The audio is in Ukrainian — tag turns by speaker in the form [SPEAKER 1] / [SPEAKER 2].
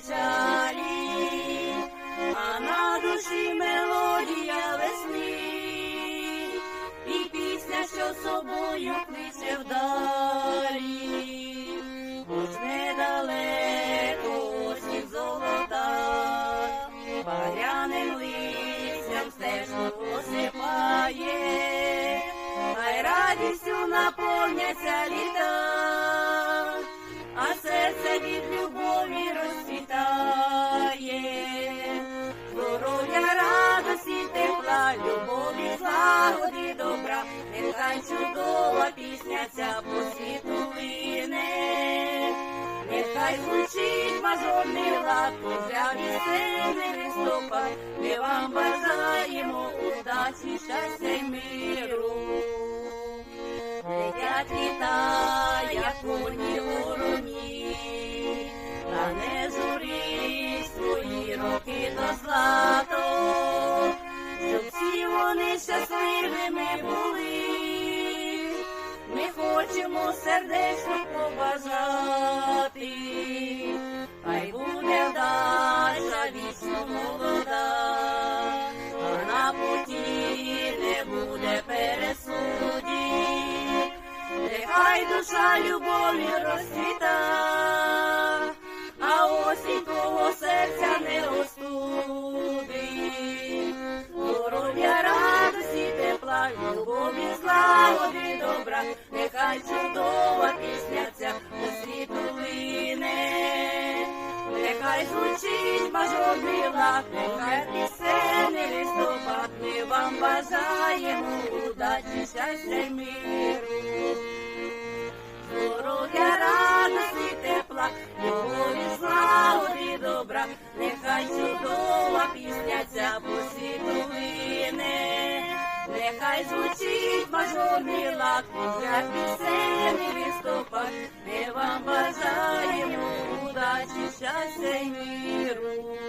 [SPEAKER 1] печалі, а на душі мелодія весни, і пісня, що собою кличе вдалі, хоч недалеко осінь золота, паряним листям стежку осипає, хай радістю наповняться літа, нехай чудова пісня ця по світу лине. Нехай звучить мажорний лад, козя весельний листопад, ми вам бажаємо удачі, щастя й миру. Летять літа, як коні вороні, та не журись свої роки до злато, щоб всі вони щасливими були. Ми хочемо сердечно побажати, хай буде вдача вічно молода, а на путі не буде пересудів. Нехай душа любові розцвіта, а осінь твого серця не остудить. Здоров'я, радості, тепла, любові, нехай чудова пісня ця у світу лине. Нехай звучить бажаний лад, нехай пісенний листопад, ми вам бажаємо удачі, щастя й миру. Здоров'я, радості, тепла, любові, злагоди, добра, нехай чудова пісня ця по світу лине. Нехай звучить лад, як пісенний листопад, ми вам бажаємо удачі, щастя й миру.